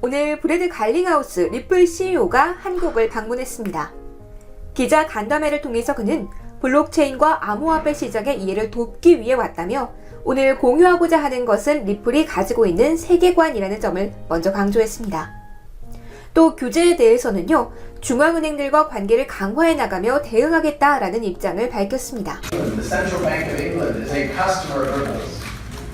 오늘 브래드 갈링하우스 리플 CEO가 한국을 방문했습니다. 기자 간담회를 통해서 그는 블록체인과 암호화폐 시장의 이해를 돕기 위해 왔다며 오늘 공유하고자 하는 것은 리플이 가지고 있는 세계관이라는 점을 먼저 강조했습니다. 또 규제에 대해서는요, 중앙은행들과 관계를 강화해 나가며 대응하겠다라는 입장을 밝혔습니다.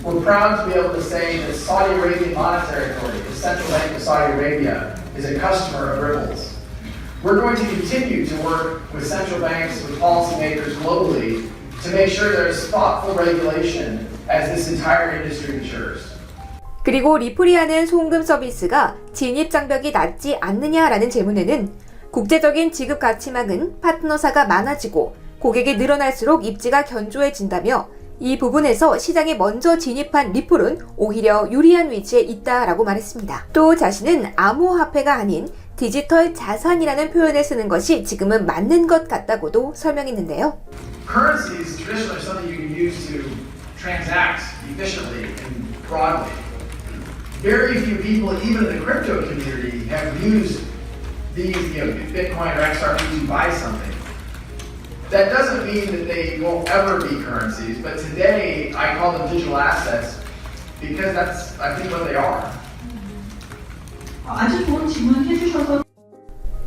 We're proud to be able to say that Saudi Arabian Monetary Authority, the Central Bank of Saudi Arabia, is a customer of Ripple's. We're going to continue to work with central banks, with policymakers globally, to make sure there's thoughtful regulation as this entire industry matures. 그리고 하는 송금 서비스가 진입 장벽이 낮지 않느냐라는 질문에는 국제적인 지급 가치망은 파트너사가 많아지고 고객이 늘어날수록 입지가 견조해진다며 이 부분에서 시장에 먼저 진입한 리플은 오히려 유리한 위치에 있다라고 말했습니다. 또 자신은 암호화폐가 아닌 디지털 자산이라는 표현을 쓰는 것이 지금은 맞는 것 같다고도 설명했는데요. Currencies traditionally are something you can use to transact efficiently and broadly. Very few people, even in the crypto community, have used these, you know, Bitcoin or XRP to buy something. That doesn't mean that they won't ever be currencies, but today I call them digital assets because that's, I think, what they are.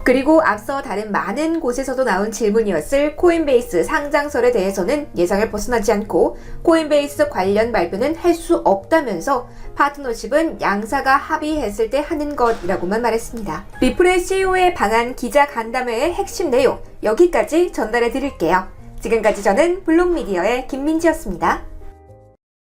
그리고 앞서 다른 많은 곳에서도 나온 질문이었을 코인베이스 상장설에 대해서는 예상을 벗어나지 않고 코인베이스 관련 발표는 할 수 없다면서 파트너십은 양사가 합의했을 때 하는 것이라고만 말했습니다. 리플의 CEO의 방한 기자 간담회의 핵심 내용 여기까지 전달해 드릴게요. 지금까지 저는 블록미디어의 김민지였습니다.